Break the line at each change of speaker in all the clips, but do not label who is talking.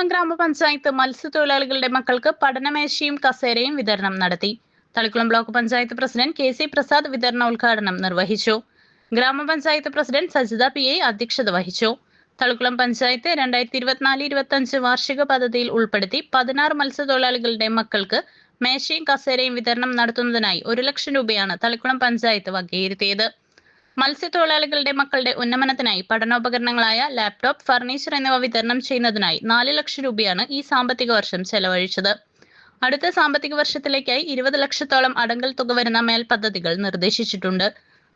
തളിക്കുളം ഗ്രാമപഞ്ചായത്ത് മത്സ്യത്തൊഴിലാളികളുടെ മക്കൾക്ക് പഠനമേശയും കസേരയും വിതരണം നടത്തി. Thalikkulam block panchayat president K C Prasad വിതരണ ഉദ്ഘാടനം നിർവഹിച്ചു. ഗ്രാമപഞ്ചായത്ത് പ്രസിഡന്റ് സജിത പി എ അധ്യക്ഷത വഹിച്ചു. തളിക്കുളം പഞ്ചായത്ത് രണ്ടായിരത്തി ഇരുപത്തിനാല് ഇരുപത്തി അഞ്ച് വാർഷിക പദ്ധതിയിൽ ഉൾപ്പെടുത്തി പതിനാറ് മത്സ്യത്തൊഴിലാളികളുടെ മക്കൾക്ക് മേശയും കസേരയും വിതരണം നടത്തുന്നതിനായി ഒരു ലക്ഷം രൂപയാണ് തളിക്കുളം പഞ്ചായത്ത് വകയിരുത്തിയത്. മത്സ്യത്തൊഴിലാളികളുടെ മക്കളുടെ ഉന്നമനത്തിനായി പഠനോപകരണങ്ങളായ ലാപ്ടോപ്പ് ഫർണിച്ചർ എന്നിവ വിതരണം ചെയ്യുന്നതിനായി നാല് ലക്ഷം രൂപയാണ് ഈ സാമ്പത്തിക വർഷം ചെലവഴിച്ചത്. അടുത്ത സാമ്പത്തിക വർഷത്തിലേക്കായി ഇരുപത് ലക്ഷത്തോളം അടങ്കൽ തുക വരുന്ന മേൽ പദ്ധതികൾ നിർദ്ദേശിച്ചിട്ടുണ്ട്.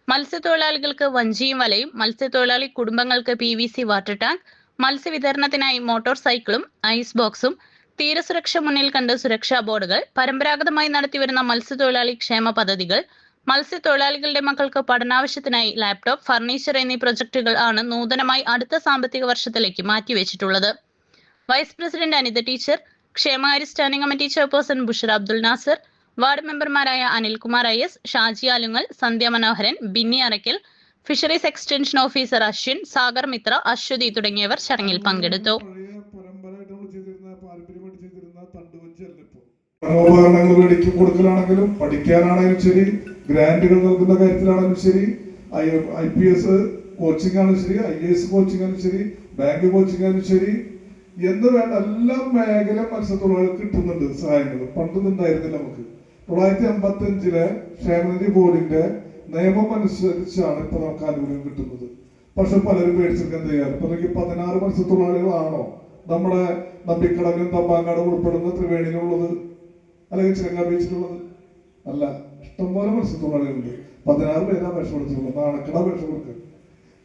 മത്സ്യത്തൊഴിലാളികൾക്ക് വഞ്ചിയും വലയും മത്സ്യത്തൊഴിലാളി കുടുംബങ്ങൾക്ക് P V C water tank മത്സ്യവിതരണത്തിനായി motor സൈക്കിളും ഐസ് ബോക്സും തീരസുരക്ഷ മുന്നിൽ കണ്ട് സുരക്ഷാ ബോർഡുകൾ പരമ്പരാഗതമായി നടത്തിവരുന്ന മത്സ്യത്തൊഴിലാളി ക്ഷേമ പദ്ധതികൾ മത്സ്യത്തൊഴിലാളികളുടെ മക്കൾക്ക് പഠനാവശ്യത്തിനായി ലാപ്ടോപ്പ് ഫർണിച്ചർ എന്നീ പ്രൊജക്ടുകൾ ആണ് നൂതനമായി അടുത്ത സാമ്പത്തിക വർഷത്തിലേക്ക് മാറ്റിവെച്ചിട്ടുള്ളത്. വൈസ് പ്രസിഡന്റ് അനിത ടീച്ചർ ക്ഷേമകാര്യ standing committee chairperson Bushar Abdul Nasar ward മെമ്പർമാരായ Anilkumar I S Shaji Alungal Sandhya Manoharan Binny Araykkal fisheries extension officer Ashwin Sagar Mithra Aswathy തുടങ്ങിയവർ ചടങ്ങിൽ പങ്കെടുത്തു.
ഉപകരണങ്ങൾ മേടിക്കും കൊടുക്കലാണെങ്കിലും പഠിക്കാനാണെങ്കിലും ശരി. ഗ്രാന്റുകൾ നൽകുന്ന കാര്യത്തിലാണെങ്കിലും ശരി. I I P S coaching ആണെങ്കിലും ശരി ഐ എ എസ് കോച്ചിങ് ആണെങ്കിലും ശരി ബാങ്ക് കോച്ചിങ് ആണെങ്കിലും ശരി. എന്ന് വേണ്ട എല്ലാ മേഖല മത്സ്യത്തൊഴിലാളികൾക്ക് കിട്ടുന്നുണ്ട് സഹായങ്ങൾ. പണ്ടൊന്നും ഉണ്ടായിരുന്നില്ല നമുക്ക്. തൊള്ളായിരത്തി അമ്പത്തി അഞ്ചിലെ ക്ഷേമനിധി ബോർഡിന്റെ നിയമം അനുസരിച്ചാണ് ഇപ്പൊ നമുക്ക് ആനുകൂല്യം കിട്ടുന്നത്. പക്ഷെ പലരും മേടിച്ചെടുക്കാൻ തയ്യാറ്. എനിക്ക് പതിനാറ് മത്സ്യത്തൊഴിലാളികളാണോ നമ്മുടെ നമ്പിക്കടലും തമ്പാങ്കാടും ഉൾപ്പെടുന്ന ത്രിവേണിയിലുള്ളത്? അല്ലെങ്കിൽ ചിലങ്ക ബീച്ചിലുള്ളത്? അല്ല ഇഷ്ടംപോലെ മത്സ്യത്തൊഴിലാളികളുണ്ട്. പതിനാറ് പേര് അപേക്ഷ കൊടുത്തിട്ടുള്ളത് നാണക്കട അപേക്ഷ കൊടുക്കുക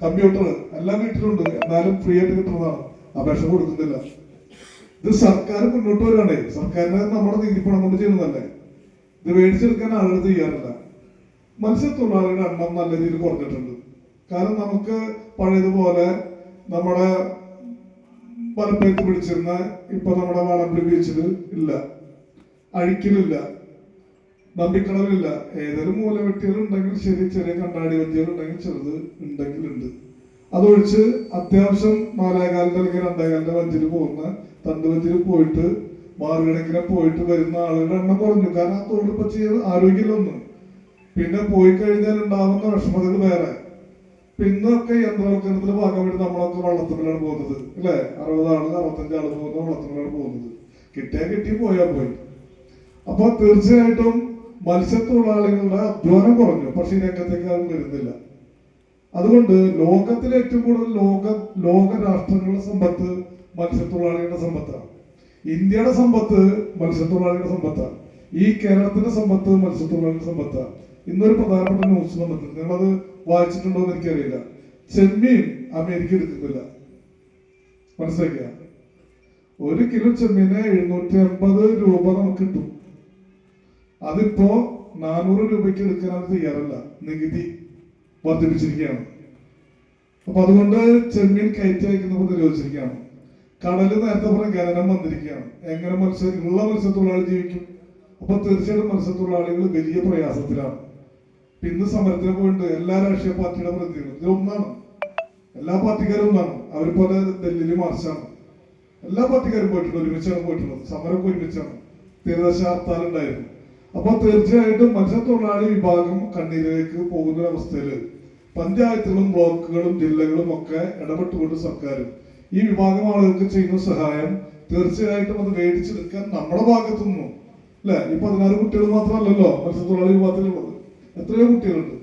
കമ്പ്യൂട്ടർ എല്ലാം വീട്ടിലുണ്ട്. എന്നാലും ഫ്രീ ആയിട്ട് കിട്ടുന്നതാണ്. അപേക്ഷ കൊടുക്കുന്നില്ല. ഇത് സർക്കാർ മുന്നോട്ട് വരാണേ സർക്കാരിനെ നമ്മുടെ നീതിപ്പണം കൊണ്ട് ചെയ്യുന്നതല്ലേ? ഇത് മേടിച്ചെടുക്കാൻ ആളുകൾ തയ്യാറില്ല. മത്സ്യത്തൊഴിലാളികളുടെ എണ്ണം നല്ല രീതിയിൽ കുറഞ്ഞിട്ടുണ്ട്. കാരണം നമുക്ക് പഴയതുപോലെ നമ്മുടെ പലപ്പേത്ത് പിടിച്ചിരുന്ന ഇപ്പൊ നമ്മുടെ വളമ്പി ബീച്ചിൽ ഇല്ല. അഴിക്കലില്ല. നമ്പിക്കടലില്ല ഏതൊരു മൂലവെട്ടികൾ ഉണ്ടെങ്കിൽ ശരി ചെറിയ കണ്ണാടി വഞ്ചികൾ ഉണ്ടെങ്കിൽ ചെറുത് ഉണ്ടെങ്കിൽ ഉണ്ട് അതൊഴിച്ച് അത്യാവശ്യം നാലേകാലിന്റെ അല്ലെങ്കിൽ രണ്ടേകാലിന്റെ വഞ്ചിയിൽ പോകുന്ന തണ്ട് വഞ്ചിയിൽ പോയിട്ട് മാറുകണക്കിനെ പോയിട്ട് വരുന്ന ആളുകളുടെ എണ്ണം കുറഞ്ഞു. കാരണം ആ തൊഴിൽ ഇപ്പൊ ചെയ്ത് ആരോഗ്യമില്ലൊന്നും. പിന്നെ പോയി കഴിഞ്ഞാൽ ഉണ്ടാകുന്ന വിഷമതകൾ വേറെ. പിന്നൊക്കെ യന്ത്രവൽക്കരണത്തിന്റെ ഭാഗമായിട്ട് നമ്മളൊക്കെ വള്ളത്തിലാണ് പോകുന്നത്. അല്ലെ? അറുപത് ആൾ അറുപത്തഞ്ച് ആൾ പോകുന്ന വള്ളത്തിലാണ് പോകുന്നത്. കിട്ടിയാ കിട്ടി പോയാ പോയി. അപ്പൊ തീർച്ചയായിട്ടും മത്സ്യത്തൊഴിലാളികളുടെ അധ്വാനം കുറഞ്ഞു. പക്ഷെ ഈ രംഗത്തേക്ക് ആരും വരുന്നില്ല. അതുകൊണ്ട് ലോകത്തിലെ ഏറ്റവും കൂടുതൽ ലോക ലോക രാഷ്ട്രങ്ങളുടെ സമ്പത്ത് മത്സ്യത്തൊഴിലാളികളുടെ സമ്പത്താണ്. ഇന്ത്യയുടെ സമ്പത്ത് മത്സ്യത്തൊഴിലാളികളുടെ സമ്പത്താണ്. ഈ കേരളത്തിന്റെ സമ്പത്ത് മത്സ്യത്തൊഴിലാളികളുടെ സമ്പത്താണ്. ഇന്നൊരു പ്രധാനപ്പെട്ട ന്യൂസ് വന്നിട്ടുണ്ട്. നിങ്ങളത് വായിച്ചിട്ടുണ്ടോ എന്ന് എനിക്കറിയില്ല. ചെമ്മീൻ അമേരിക്ക എടുക്കുന്നില്ല. മനസ്സിലാക്കുക ഒരു കിലോ ചെമ്മീന് എഴുന്നൂറ്റി അമ്പത് രൂപ നമുക്ക് കിട്ടും. അതിപ്പോ നാനൂറ് രൂപയ്ക്ക് എടുക്കാൻ അവർ തയ്യാറല്ല. നികുതി വർദ്ധിപ്പിച്ചിരിക്കുകയാണ്. അപ്പൊ അതുകൊണ്ട് ചെമ്മീൻ കയറ്റി അയക്കുന്നത് നിരോധിച്ചിരിക്കുകയാണ് കടൽ നേരത്തെ പറഞ്ഞ ഖനനം വന്നിരിക്കുകയാണ്. എങ്ങനെ മത്സ്യ ഉള്ള മത്സ്യത്തൊഴിലാളി ജീവിക്കും? അപ്പൊ തീർച്ചയായിട്ടും മത്സ്യത്തൊഴിലാളികൾ വലിയ പ്രയാസത്തിലാണ്. ഇന്ന് സമരത്തിന് പോയിട്ടുണ്ട് എല്ലാ രാഷ്ട്രീയ പാർട്ടിയുടെ പ്രതിനിധികളും ഇത് ഒന്നാണ്. എല്ലാ പാർട്ടിക്കാരും ഒന്നാണ്. അവരിപ്പോലെ ഡൽഹിയിൽ മാർച്ചാണ്. എല്ലാ പാർട്ടിക്കാരും പോയിട്ടുണ്ട് ഒരുമിച്ചാണ് പോയിട്ടുള്ളത്. സമരം ഒരുമിച്ചാണ്. തീരദേശ ഹർത്താൽ ഉണ്ടായിരുന്നു. അപ്പൊ തീർച്ചയായിട്ടും മത്സ്യത്തൊഴിലാളി വിഭാഗം കണ്ണീരിലേക്ക് പോകുന്ന അവസ്ഥയിൽ പഞ്ചായത്തുകളും ബ്ലോക്കുകളും ജില്ലകളും ഒക്കെ ഇടപെട്ടുകൊണ്ട് സർക്കാരും ഈ വിഭാഗം ആളുകൾക്ക് ചെയ്യുന്ന സഹായം തീർച്ചയായിട്ടും അത് മേടിച്ചെടുക്കാൻ നമ്മുടെ ഭാഗത്തു നിന്നും അല്ലെ? ഈ പതിനാറ് കുട്ടികൾ മാത്രമല്ലല്ലോ മത്സ്യത്തൊഴിലാളി വിഭാഗത്തിലുള്ളത്. എത്രയോ കുട്ടികളുണ്ട്.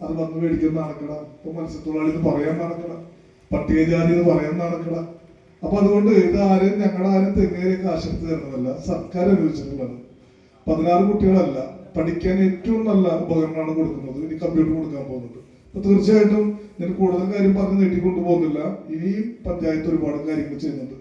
അത് വന്ന് മേടിക്കുന്ന നടക്കട ഇപ്പൊ മത്സ്യത്തൊഴിലാളി എന്ന് പറയാൻ നടക്കട പട്ടികജാതി എന്ന് പറയാൻ നടക്കട അപ്പൊ അതുകൊണ്ട് ഇത് ആരും ഞങ്ങളുടെ ആരും തെങ്ങേലേക്ക് ആശുപത്രി തരുന്നതല്ല. സർക്കാർ അനുവദിച്ചിട്ടുള്ളത്. പതിനാറ് കുട്ടികളല്ല പഠിക്കാൻ ഏറ്റവും നല്ല ഉപകരണമാണ് കൊടുക്കുന്നത്. ഇനി കമ്പ്യൂട്ടർ കൊടുക്കാൻ പോകുന്നുണ്ട് അപ്പൊ തീർച്ചയായിട്ടും ഞാൻ കൂടുതൽ കാര്യം പറഞ്ഞ് നീട്ടിക്കൊണ്ടു പോകുന്നില്ല ഇനിയും പഞ്ചായത്ത് ഒരുപാട് കാര്യങ്ങൾ ചെയ്യുന്നുണ്ട്.